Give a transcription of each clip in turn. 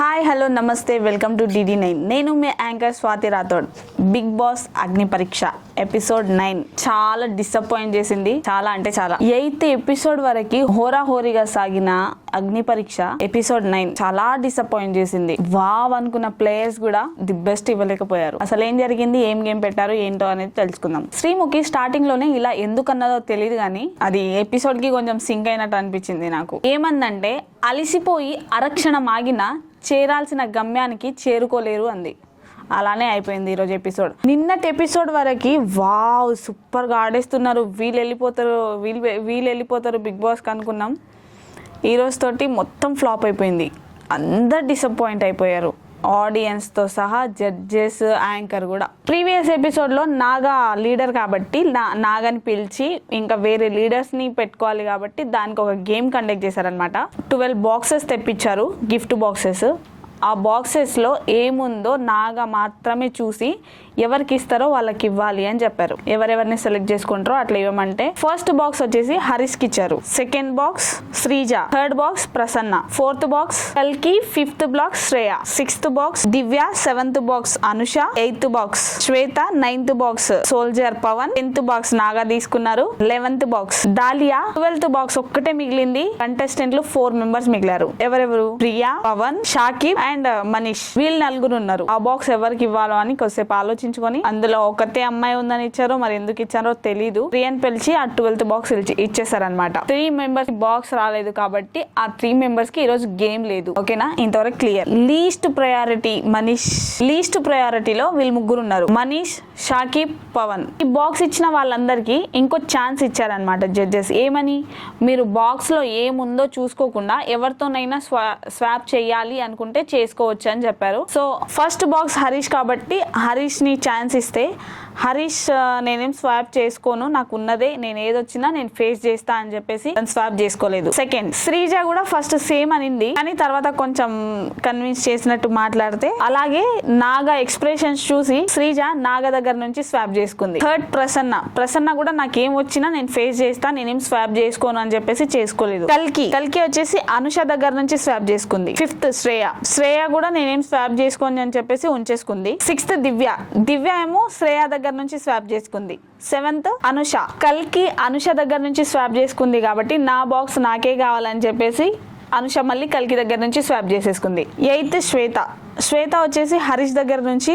Hi hello నమస్తే welcome to DD nine నేను మీ anchor Swathi Rathod. Bigg Boss Agni Pariksha episode nine చాలా disappoint చేసింది. చాలా అంటే చాలా. ఎయిత్ ఎపిసోడ్ వరకు హోరాహోరీగా సాగిన అగ్ని పరీక్ష ఎపిసోడ్ నైన్ చాలా డిసప్పాయింట్ చేసింది. వావ్ అనుకున్న ప్లేయర్స్ కూడా ది బెస్ట్ ఇవ్వలేకపోయారు. అసలు ఏం జరిగింది? ఏం గేమ్ పెట్టారు? ఏంటో అనేది తెలుసుకుందాం. శ్రీముఖి స్టార్టింగ్లోనే ఇలా ఎందుకన్నదో తెలియదు కానీ అది ఎపిసోడ్కి కొంచెం సింక్ అయినట్టు అనిపించింది నాకు. ఏమందంటే అలిసిపోయి అరక్షణం ఆగిన చేరాల్సిన గమ్యానికి చేరుకోలేరు అంది. అలానే అయిపోయింది ఈరోజు ఎపిసోడ్. నిన్నటి ఎపిసోడ్ వరకు వావ్ సూపర్గా ఆడేస్తున్నారు. వీళ్ళు వెళ్ళిపోతారు వీళ్ళు వీళ్ళు వెళ్ళిపోతారు బిగ్ బాస్కి అనుకున్నాం. ఈరోజు తోటి మొత్తం ఫ్లాప్ అయిపోయింది. అందరు డిసప్పాయింట్ అయిపోయారు. ఆడియన్స్తో సహా జడ్జెస్ యాంకర్ కూడా. ప్రీవియస్ ఎపిసోడ్లో నాగా లీడర్ కాబట్టి నా నాగని పిలిచి ఇంకా వేరే లీడర్స్ని పెట్టుకోవాలి కాబట్టి దానికి ఒక గేమ్ కండక్ట్ చేశారనమాట ట్వెల్వ్ బాక్సెస్ తెప్పించారు గిఫ్ట్ బాక్సెస్ ఆ బాక్సెస్లో ఏముందో నాగా మాత్రమే చూసి ఎవరికి ఇస్తారో వాళ్ళకి ఇవ్వాలి అని చెప్పారు. ఎవరెవరిని సెలెక్ట్ చేసుకుంటారో అట్లా ఇవ్వమంటే ఫస్ట్ బాక్స్ వచ్చేసి హరీష్కి ఇచ్చారు. Second box Sreeja. Third box Prasanna. Fourth box కల్కి. Fifth box Shreya. Sixth box Divya. Seventh box Anusha. Eighth box Swetha. Ninth box soldier Pawan. Tenth box Naga తీసుకున్నారు. Eleventh box Dalia twelfth box ఒక్కటే మిగిలింది. కంటెస్టెంట్లు four members మిగిలారు. ఎవరెవరు? Priya Pawan Shakib and uh, Manish. వీళ్ళు నలుగురు ఉన్నారు. ఆ బాక్స్ ఎవరికి ఇవ్వాలో అని కొద్దిసేపు ఆలోచించుకొని అందులో ఒకటే అమ్మాయి ఉందని ఇచ్చారో మరి ఎందుకు ఇచ్చారో తెలీదు. ప్రియాని పిలిచి ఆ ట్వెల్త్ బాక్స్ ఇచ్చేసారనమాట త్రీ మెంబర్స్ బాక్స్ రాలేదు కాబట్టి ఆ త్రీ మెంబర్స్కి ఈ రోజు గేమ్ లేదు. ఓకేనా? ఇంతవరకు clear. Least priority Manish. Least ప్రయారిటీలో వీళ్ళు ముగ్గురు ఉన్నారు. మనీష్ షాకిబ్ పవన్. ఈ బాక్స్ ఇచ్చిన వాళ్ళందరికీ ఇంకో ఛాన్స్ ఇచ్చారనమాట జడ్జెస్. ఏమని? మీరు బాక్స్లో ఏముందో చూసుకోకుండా ఎవరితోనైనా స్వా స్వాప్ చేయాలి అనుకుంటే చేసుకోవచ్చు అని చెప్పారు. సో ఫస్ట్ బాక్స్ హరీష్ కాబట్టి హరీష్ని ఛాన్స్ ఇస్తే హరీష్ నేనేం స్వాప్ చేసుకోను నాకు ఉన్నదే నేను ఏదొచ్చినా నేను ఫేస్ చేస్తా అని చెప్పేసి స్వాప్ చేసుకోలేదు. సెకండ్ శ్రీజ కూడా ఫస్ట్ సేమ్ అనింది. కానీ తర్వాత కొంచెం కన్విన్స్ చేసినట్టు మాట్లాడితే అలాగే నాగా ఎక్స్ప్రెషన్స్ చూసి శ్రీజ నాగ దగ్గర నుంచి స్వాప్ చేసుకుంది. థర్డ్ ప్రసన్న. ప్రసన్న కూడా నాకేం వచ్చినా నేను ఫేస్ చేస్తా నేనేం స్వాప్ చేసుకోను అని చెప్పేసి చేసుకోలేదు. కల్కి. కల్కి వచ్చేసి అనుష దగ్గర నుంచి స్వాప్ చేసుకుంది. ఫిఫ్త్ శ్రేయ. శ్రేయ శ్రేయ కూడా నేనేం స్వాప్ చేసుకోని అని చెప్పేసి ఉంచేసుకుంది. సిక్స్త్ దివ్య. దివ్య ఏమో శ్రేయ దగ్గర నుంచి స్వాప్ చేసుకుంది. సెవెంత్ అనుష. కల్కి అనుష దగ్గర నుంచి స్వాప్ చేసుకుంది కాబట్టి నా బాక్స్ నాకే కావాలని చెప్పేసి అనుష మళ్ళీ కల్కి దగ్గర నుంచి స్వాప్ చేసేసుకుంది. ఎయిత్ శ్వేత. శ్వేత వచ్చేసి హరీష్ దగ్గర నుంచి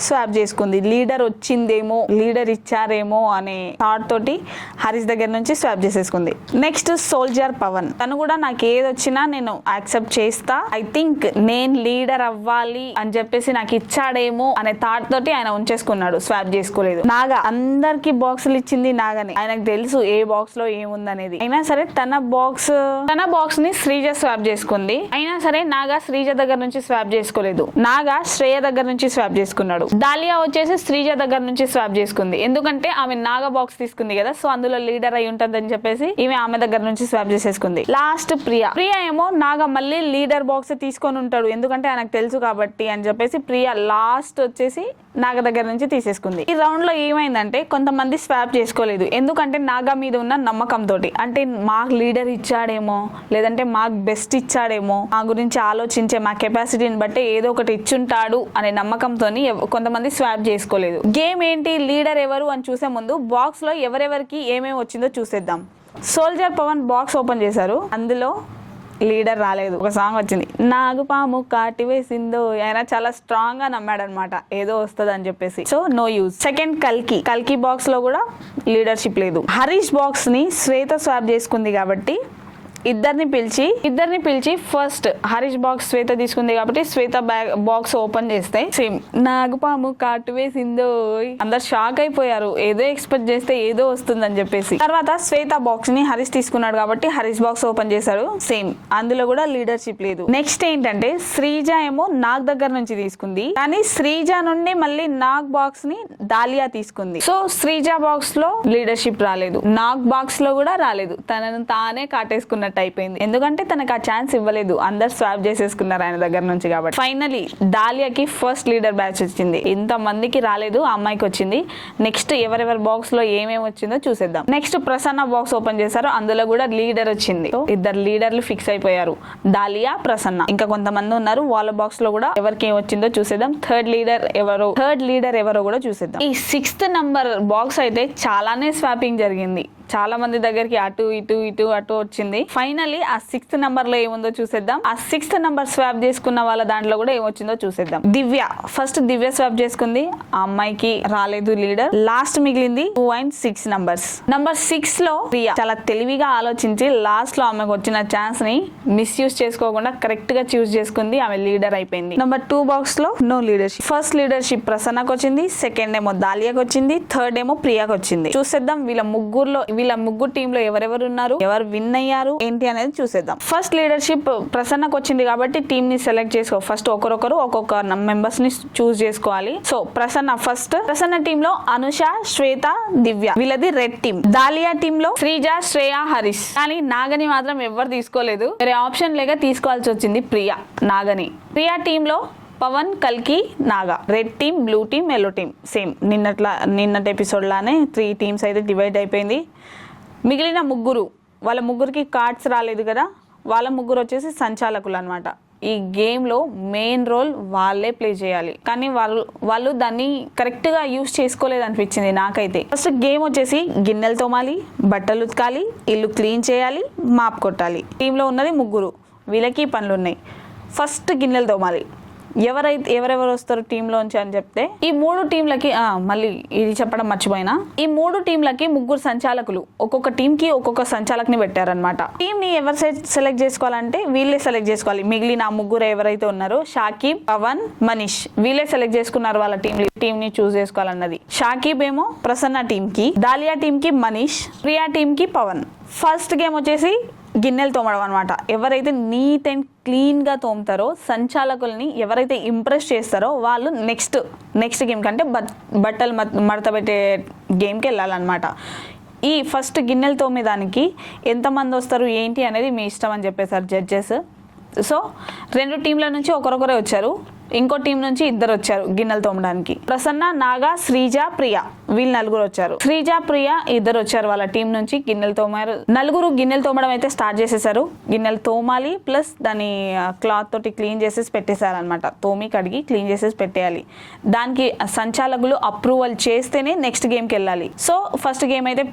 స్వాప్ చేసుకుంది. లీడర్ వచ్చిందేమో లీడర్ ఇచ్చారేమో అనే థాట్ తోటి హరీష్ దగ్గర నుంచి స్వాప్ చేసేసుకుంది. నెక్స్ట్ సోల్జర్ పవన్ తను కూడా నాకు ఏది వచ్చినా నేను యాక్సెప్ట్ చేస్తా. ఐ థింక్ నేను లీడర్ అవ్వాలి అని చెప్పేసి నాకు ఇచ్చాడేమో అనే థాట్ తోటి ఆయన ఉంచేసుకున్నాడు. స్వాప్ చేసుకోలేదు. నాగా అందరికి బాక్సులు ఇచ్చింది నాగని. ఆయనకు తెలుసు ఏ బాక్స్లో ఏముందనేది. అయినా సరే తన బాక్స్ తన బాక్స్ని శ్రీజ స్వాప్ చేసుకుంది. అయినా సరే నాగా శ్రీజ దగ్గర నుంచి స్వాప్ చేసుకోలేదు. నాగా శ్రేయ దగ్గర నుంచి స్వాప్ చేసుకున్నాడు. దాలియా వచ్చేసి శ్రీజ దగ్గర నుంచి స్వాప్ చేసుకుంది. ఎందుకంటే ఆమె నాగా బాక్స్ తీసుకుంది కదా సో అందులో లీడర్ అయి ఉంటుందని చెప్పేసి ఈమె ఆమె దగ్గర నుంచి స్వాప్ చేసేసుకుంది. లాస్ట్ ప్రియా. ప్రియా ఏమో నాగా మళ్ళీ లీడర్ బాక్స్ తీసుకొని ఉంటాడు. ఎందుకంటే ఆయనకు తెలుసు కాబట్టి అని చెప్పేసి ప్రియా లాస్ట్ వచ్చేసి నాగ దగ్గర నుంచి తీసేసుకుంది. ఈ రౌండ్లో ఏమైందంటే కొంతమంది స్వాప్ చేసుకోలేదు. ఎందుకంటే నాగా మీద ఉన్న నమ్మకం తోటి. అంటే మాకు లీడర్ ఇచ్చాడేమో లేదంటే మాకు బెస్ట్ ఇచ్చాడేమో మా గురించి ఆలోచించే మా కెపాసిటీని బట్టి ఏదో ఒకటి ఇచ్చుంటాడు అనే నమ్మకంతో కొంతమంది స్వాప్ చేసుకోలేదు. గేమ్ ఏంటి లీడర్ ఎవరు అని చూసే ముందు బాక్స్లో ఎవరెవరికి ఏమేమి వచ్చిందో చూసేద్దాం. సోల్జర్ పవన్ బాక్స్ ఓపెన్ చేశారు. అందులో లీడర్ రాలేదు. ఒక సాంగ్ వచ్చింది. నాగుపాము కాటి వేసిందో ఆయన చాలా స్ట్రాంగ్గా నమ్మాడు అనమాట ఏదో వస్తుంది అని చెప్పేసి. సో నో యూజ్ సెకండ్ కల్కి కల్కి బాక్స్లో కూడా లీడర్షిప్ లేదు. హరీష్ బాక్స్ని శ్వేత స్వాప్ చేసుకుంది కాబట్టి ఇద్దరిని పిలిచి ఇద్దరిని పిలిచి ఫస్ట్ హరీష్ బాక్స్ శ్వేత తీసుకుంది కాబట్టి శ్వేత బ్యాగ్ బాక్స్ ఓపెన్ చేస్తే సేమ్ నాగుపాము కాటు వేసిందో అందరు షాక్ అయిపోయారు. ఏదో ఎక్స్పెక్ట్ చేస్తే ఏదో వస్తుందని చెప్పేసి. తర్వాత శ్వేత బాక్స్ని హరీష్ తీసుకున్నాడు కాబట్టి హరీష్ బాక్స్ ఓపెన్ చేశాడు. సేమ్ అందులో కూడా లీడర్షిప్ లేదు. నెక్స్ట్ ఏంటంటే శ్రీజ ఏమో నాగ్ దగ్గర నుంచి తీసుకుంది. కానీ శ్రీజ నుండి మళ్ళీ నాగ్ బాక్స్ని దాలియా తీసుకుంది. సో శ్రీజ బాక్స్లో లీడర్షిప్ రాలేదు. నాగ్ బాక్స్లో కూడా రాలేదు. తనను తానే కాటేసుకున్నాడు. అన్నట్టు అయిపోయింది. ఎందుకంటే తనకు ఆ ఛాన్స్ ఇవ్వలేదు. అందరు స్వాప్ చేసేసుకున్నారు ఆయన దగ్గర నుంచి కాబట్టి. ఫైనలీ దాలియాకి ఫస్ట్ లీడర్ బ్యాచ్ వచ్చింది. ఇంత మందికి రాలేదు ఆ అమ్మాయికి వచ్చింది. నెక్స్ట్ ఎవరెవరి బాక్స్లో ఏమేమి వచ్చిందో చూసేద్దాం. నెక్స్ట్ ప్రసన్న బాక్స్ ఓపెన్ చేశారు. అందులో కూడా లీడర్ వచ్చింది. ఇద్దరు లీడర్లు ఫిక్స్ అయిపోయారు. దాలియా ప్రసన్న. ఇంకా కొంతమంది ఉన్నారు. వాళ్ళ బాక్స్లో కూడా ఎవరికి ఏం వచ్చిందో చూసేద్దాం. థర్డ్ లీడర్ ఎవరో థర్డ్ లీడర్ ఎవరో కూడా చూసేద్దాం. ఈ సిక్స్త్ నంబర్ బాక్స్ అయితే చాలానే స్వాపింగ్ జరిగింది. చాలా మంది దగ్గరికి అటు ఇటు ఇటు అటు వచ్చింది. ఫైనల్లీ ఆ సిక్స్త్ నంబర్లో ఏముందో చూసేద్దాం. ఆ సిక్స్త్ నంబర్ స్వాప్ చేసుకున్న వాళ్ళ దాంట్లో కూడా ఏమొచ్చిందో చూసేద్దాం. దివ్య. ఫస్ట్ దివ్య స్వాప్ చేసుకుంది. ఆ అమ్మాయికి రాలేదు లీడర్ లాస్ట్ మిగిలింది two and six numbers number సిక్స్లో ప్రియా చాలా తెలివిగా ఆలోచించి లాస్ట్లో ఆమెకు వచ్చిన ఛాన్స్ని మిస్యూజ్ చేసుకోకుండా కరెక్ట్గా చూస్ చేసుకుంది. ఆమె లీడర్ అయిపోయింది. నంబర్ టూ బాక్స్లో నో లీడర్షిప్ ఫస్ట్ లీడర్షిప్ ప్రసన్నకు వచ్చింది సెకండ్ ఏమో దాలియాకి వచ్చింది థర్డ్ ఏమో ప్రియాకి వచ్చింది చూసేద్దాం. వీళ్ళ ముగ్గురులో వీళ్ళ ముగ్గురు టీమ్లో ఎవరెవరు ఉన్నారు ఎవరు విన్ అయ్యారు ఏంటి అనేది చూసేద్దాం. ఫస్ట్ లీడర్షిప్ uh, ప్రసన్నకు వచ్చింది కాబట్టి టీమ్ని సెలెక్ట్ చేసుకో. ఫస్ట్ ఒకరొకరు ఒక్కొక్క మెంబర్స్ని చూస్ చేసుకోవాలి. సో ప్రసన్న ఫస్ట్ ప్రసన్న టీమ్లో అనుష శ్వేత దివ్య. వీళ్ళది రెడ్ టీమ్ దాలియా టీమ్లో శ్రీజ శ్రేయ హరీష్. కానీ నాగని మాత్రం ఎవరు తీసుకోలేదు. వేరే ఆప్షన్ లేక తీసుకోవాల్సి వచ్చింది ప్రియా నాగని. ప్రియా టీమ్లో పవన్ కల్కి Naga. Red team blue team yellow team same. నిన్నట్లా నిన్నటి ఎపిసోడ్లానే త్రీ టీమ్స్ అయితే డివైడ్ అయిపోయింది. మిగిలిన ముగ్గురు వాళ్ళ ముగ్గురికి కార్డ్స్ రాలేదు కదా? వాళ్ళ ముగ్గురు వచ్చేసి సంచాలకులు అనమాట ఈ గేమ్లో మెయిన్ రోల్ వాళ్ళే ప్లే చేయాలి. కానీ వాళ్ళు వాళ్ళు దాన్ని కరెక్ట్గా యూస్ చేసుకోలేదు అనిపించింది నాకైతే. ఫస్ట్ గేమ్ వచ్చేసి గిన్నెలు తోమాలి బట్టలు ఉతకాలి ఇల్లు క్లీన్ చేయాలి మాప్ కొట్టాలి. టీంలో ఉన్నది ముగ్గురు. వీళ్ళకి పనులు ఉన్నాయి ఫస్ట్ గిన్నెలు తోమాలి. ఎవరైతే ఎవరెవరు వస్తారు టీంలోంచి అని చెప్తే? ఈ మూడు టీంలకి మళ్ళీ ఇది చెప్పడం మర్చిపోయినా. ఈ మూడు టీంలకి ముగ్గురు సంచాలకులు. ఒక్కొక్క టీంకి ఒక్కొక్క సంచాలకుని పెట్టారనమాట టీం ని ఎవరు సెలెక్ట్ చేసుకోవాలంటే వీళ్ళే సెలెక్ట్ చేసుకోవాలి. మిగిలిన ఆ ముగ్గురు ఎవరైతే ఉన్నారో షాకిబ్ పవన్ మనీష్. వీళ్ళే సెలెక్ట్ చేసుకున్నారు వాళ్ళ టీం టీం ని చూస్ చేసుకోవాలన్నది. షాకిబ్ ఏమో ప్రసన్న టీం కి దాలియా టీం కి మనీష్ ప్రియా టీం కి పవన్. ఫస్ట్ గేమ్ వచ్చేసి గిన్నెలు తోమడం అనమాట ఎవరైతే నీట్ అండ్ క్లీన్గా తోముతారో సంచాలకుల్ని ఎవరైతే ఇంప్రెస్ చేస్తారో వాళ్ళు నెక్స్ట్ నెక్స్ట్ గేమ్ కంటే బట్ బట్టలు మత్- మడత పెట్టే గేమ్కి వెళ్ళాలన్నమాట. ఈ ఫస్ట్ గిన్నెలు తోమేదానికి ఎంతమంది వస్తారు ఏంటి అనేది మీ ఇష్టం అని చెప్పేశారు జడ్జెస్ సో రెండు టీంల నుంచి ఒకరొకరే వచ్చారు. ఇంకో టీం నుంచి ఇద్దరు వచ్చారు గిన్నెలు తోమడానికి. ప్రసన్న నాగా శ్రీజ ప్రియ. వీళ్ళు నలుగురు వచ్చారు. శ్రీజ ప్రియ ఇద్దరు వచ్చారు వాళ్ళ టీం నుంచి గిన్నెలు తోమారు. నలుగురు గిన్నెలు తోమడం అయితే స్టార్ట్ చేసేసారు. గిన్నెలు తోమాలి ప్లస్ దాని క్లాత్ తోటి క్లీన్ చేసేసి పెట్టేశారు అనమాట తోమి కడిగి క్లీన్ చేసేసి పెట్టేయాలి. దానికి సంచాలకులు అప్రూవల్ చేస్తేనే నెక్స్ట్ గేమ్కి వెళ్ళాలి. సో ఫస్ట్ గేమ్ అయితే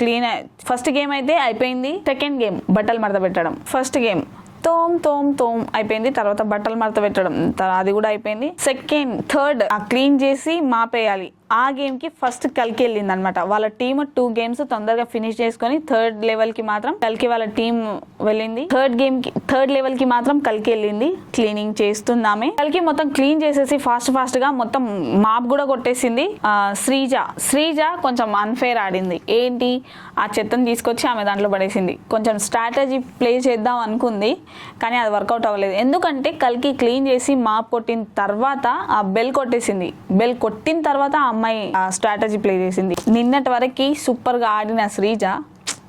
క్లీన్ ఫస్ట్ గేమ్ అయితే అయిపోయింది. సెకండ్ గేమ్ బట్టలు మడత పెట్టడం. ఫస్ట్ గేమ్ తోమ్ తోమ్ తోమ్ అయిపోయింది. తర్వాత బట్టలు మడత పెట్టడం. అది కూడా అయిపోయింది. సెకండ్ థర్డ్ ఆ క్లీన్ చేసి మాపేయాలి. ఆ గేమ్కి ఫస్ట్ కలికి వెళ్ళింది అనమాట వాళ్ళ టీమ్ టూ గేమ్స్ తొందరగా ఫినిష్ చేసుకొని థర్డ్ లెవెల్కి మాత్రం కలికి వాళ్ళ టీం వెళ్ళింది. థర్డ్ గేమ్కి థర్డ్ లెవెల్కి మాత్రం కలికి వెళ్ళింది. క్లీనింగ్ చేస్తుందామే కలికి మొత్తం క్లీన్ చేసేసి ఫాస్ట్ ఫాస్ట్గా మొత్తం మాప్ కూడా కొట్టేసింది. శ్రీజ. శ్రీజ కొంచెం అన్ఫేర్ ఆడింది. ఏంటి? ఆ చెత్తను తీసుకొచ్చి ఆమె దాంట్లో పడేసింది. కొంచెం స్ట్రాటజీ ప్లే చేద్దాం అనుకుంది. కానీ అది వర్కౌట్ అవ్వలేదు. ఎందుకంటే కలికి క్లీన్ చేసి మాప్ కొట్టిన తర్వాత ఆ బెల్ కొట్టేసింది. బెల్ కొట్టిన తర్వాత ఆ అమ్మాయి ఆ స్ట్రాటజీ ప్లే చేసింది. నిన్నటి వరకు సూపర్గా ఆడిన శ్రీజ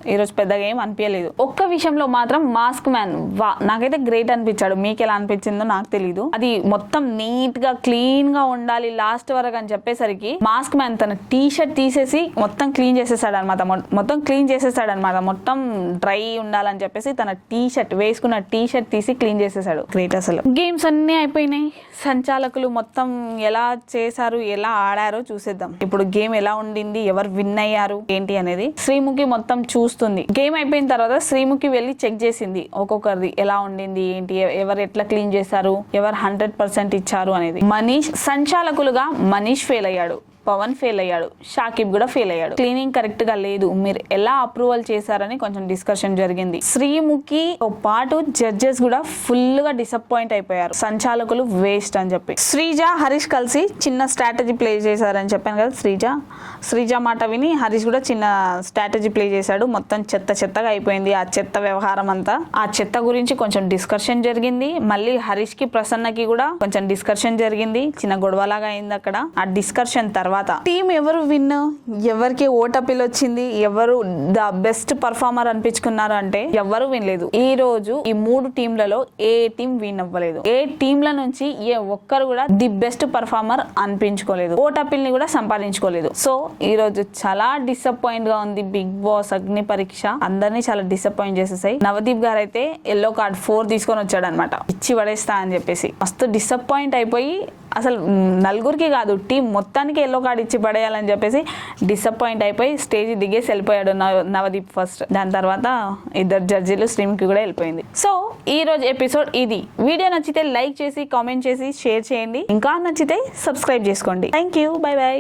ఈరోజు పెద్దగా ఏం అనిపించలేదు. ఒక్క విషయంలో మాత్రం మాస్క్ మ్యాన్ వా నాకైతే గ్రేట్ అనిపించాడు. మీకు ఎలా అనిపించిందో నాకు తెలియదు అది మొత్తం నీట్గా క్లీన్గా ఉండాలి లాస్ట్ వరకు అని చెప్పేసరికి మాస్క్ మ్యాన్ తన టీ షర్ట్ తీసేసి మొత్తం క్లీన్ చేసేసాడు అనమాట మొత్తం క్లీన్ చేసేసాడు అనమాట మొత్తం డ్రై ఉండాలని చెప్పేసి తన టీ షర్ట్ వేసుకున్న టీ షర్ట్ తీసి క్లీన్ చేసేసాడు. గ్రేట్ అసలు. గేమ్స్ అన్నీ అయిపోయినాయి. సంచాలకులు మొత్తం ఎలా చేశారు ఎలా ఆడారో చూసేద్దాం. ఇప్పుడు గేమ్ ఎలా ఉండింది ఎవరు విన్ అయ్యారు ఏంటి అనేది శ్రీముఖి మొత్తం చూస్తుంది. గేమ్ అయిపోయిన తర్వాత శ్రీముఖి వెళ్ళి చెక్ చేసింది. ఒక్కొక్కరిది ఎలా ఉండింది ఏంటి ఎవరు ఎట్లా క్లీన్ చేశారు ఎవరు హండ్రెడ్ పర్సెంట్ ఇచ్చారు అనేది. మనీష్ సంచాలకులుగా మనీష్ ఫెయిల్ అయ్యాడు. పవన్ ఫెయిల్ అయ్యాడు. షాకిబ్ కూడా ఫెయిల్ అయ్యాడు. క్లీనింగ్ కరెక్ట్గా లేదు. మీరు ఎలా అప్రూవల్ చేశారని కొంచెం డిస్కషన్ జరిగింది. శ్రీముఖి తో పాటు జడ్జెస్ కూడా ఫుల్గా డిసప్పాయింట్ అయిపోయారు. సంచాలకులు వేస్ట్ అని చెప్పి. శ్రీజ హరీష్ కలిసి చిన్న స్ట్రాటజీ ప్లే చేశారని చెప్పాను కదా శ్రీజ? శ్రీజ మాట విని హరీష్ కూడా చిన్న స్ట్రాటజీ ప్లే చేశాడు. మొత్తం చెత్త చెత్తగా అయిపోయింది. ఆ చెత్త వ్యవహారం అంతా. ఆ చెత్త గురించి కొంచెం డిస్కషన్ జరిగింది. మళ్ళీ హరీష్కి ప్రసన్నకి కూడా కొంచెం డిస్కషన్ జరిగింది. చిన్న గొడవలాగా అయింది అక్కడ. ఆ డిస్కషన్ తర్వాత తర్వాత టీం ఎవరు విన్? ఎవరికి ఓటపిల్ వచ్చింది ఎవరు ద బెస్ట్ పర్ఫార్మర్ అనిపించుకున్నారు అంటే ఎవరు వినలేదు. ఈ రోజు ఈ మూడు టీంలలో ఏ టీం విన్ అవ్వలేదు. ఏ టీంల నుంచి ఏ ఒక్కరు కూడా ది బెస్ట్ పర్ఫార్మర్ అనిపించుకోలేదు. ఓటపిల్ని కూడా సంపాదించుకోలేదు. సో ఈ రోజు చాలా డిసప్పాయింట్గా ఉంది బిగ్ బాస్ అగ్ని పరీక్ష. అందరినీ చాలా డిసప్పాయింట్ చేసేసాయి. నవదీప్ గారు అయితే ఎల్లో కార్డ్ ఫోర్ తీసుకొని వచ్చాడు అనమాట ఇచ్చి పడేస్తా అని చెప్పేసి. మస్తు డిసప్పాయింట్ అయిపోయి అసలు నలుగురికి కాదు టీం మొత్తానికి ఎల్లో కార్డ్ ఇచ్చి పడేయాలని చెప్పేసి డిసప్పాయింట్ అయిపోయి స్టేజ్ దిగేసి వెళ్ళిపోయాడు నవ- నవదీప్ ఫస్ట్ దాని తర్వాత ఇద్దరు జడ్జీలు స్ట్రీమ్కి కూడా వెళ్ళిపోయింది. సో ఈ రోజు ఎపిసోడ్ ఇది. వీడియో నచ్చితే లైక్ చేసి కామెంట్ చేసి షేర్ చేయండి. ఇంకా నచ్చితే సబ్స్క్రైబ్ చేసుకోండి. Thank you by by